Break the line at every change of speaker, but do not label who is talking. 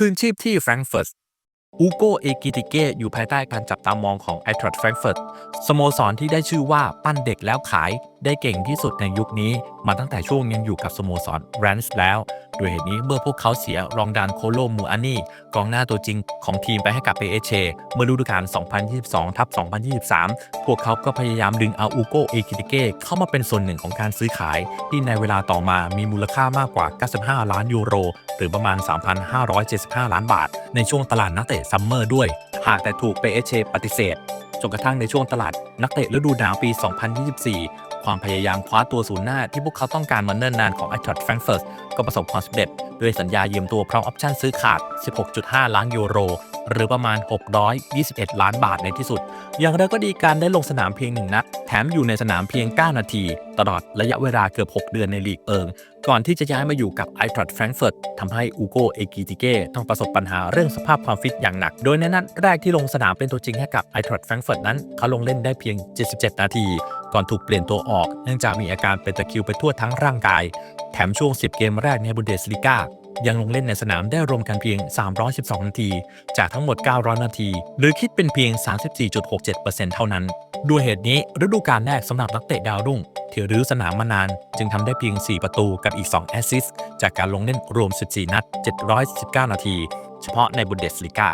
คืนชีพที่แฟรงก์เฟิร์ตอูโกเอกิติเกอยู่ภายใต้การจับตามองของไอทรัตแฟรงก์เฟิร์ตสโมสรที่ได้ชื่อว่าปั้นเด็กแล้วขายได้เก่งที่สุดในยุคนี้มาตั้งแต่ช่วงยังอยู่กับสโมสรแรนส์แล้วด้วยเหตุนี้เมื่อพวกเขาเสียรองดานโคโลมูอานี่กองหน้าตัวจริงของทีมไปให้กับเปเอเชเมื่อฤดูกาล 2022 ทับ 2023 พวกเขาก็พยายามดึงเอาอูโกเอกิติเกเข้ามาเป็นส่วนหนึ่งของการซื้อขาย ที่ในเวลาต่อมามีมูลค่ามากกว่า 95 ล้านยูโร หรือประมาณ 3,575 ล้านบาท ในช่วงตลาดนักเตะซัมเมอร์ด้วย หากแต่ถูกเปเอเชปฏิเสธจนกระทั่งในช่วงตลาดนักเตะฤดูหนาวปี 2024 ความพยายามคว้าตัวศูนย์หน้าที่พวกเขาต้องการมาเนิ่นนานของไอทรัตแฟรงเฟิร์สก็ประสบความสำเร็จด้วยสัญญายืมตัวพร้อมออปชั่นซื้อขาด 16.5 ล้านยูโร หรือประมาณ 621 ล้านบาทในที่สุด อย่างไรก็ดีการได้ลงสนามเพียงหนึ่งนัดแถมอยู่ในสนามเพียง 9 นาที ตลอดระยะเวลาเกือบ 6 เดือนในลีกเอิง ก่อนที่จะย้ายมาอยู่กับไอทรัตแฟรงเฟิร์ตทำให้อูโกเอกิติเก้ต้องประสบปัญหาเรื่องสภาพความฟิตอย่างหนัก โดยในนัดแรกที่ลงสนามเป็นตัวจริงให้กับไอทรัตแฟรงเฟิร์ตนั้น เขาลงเล่นได้เพียง 77 นาที ก่อนถูกเปลี่ยนตัวออก เนื่องจากมีอาการเป็นตะคิวไปทั่วทั้งร่างกาย แถมช่วง 10 เกมแรกในบุนเดสลิก้ายังลงเล่นในสนามได้รวมกันเพียง 312 นาที จากทั้งหมด 900 นาที หรือคิดเป็นเพียง 34.67%เท่านั้น ด้วยเหตุนี้ฤดูกาลแรกสำหรับนักเตะดาวรุ่งที่รื้อสนามมานาน จึงทำได้เพียง 4 ประตูกับอีก 2 แอสซิสต์จากการลงเล่นรวม 14 นัด 719 นาที เฉพาะในบุนเดสลิก้า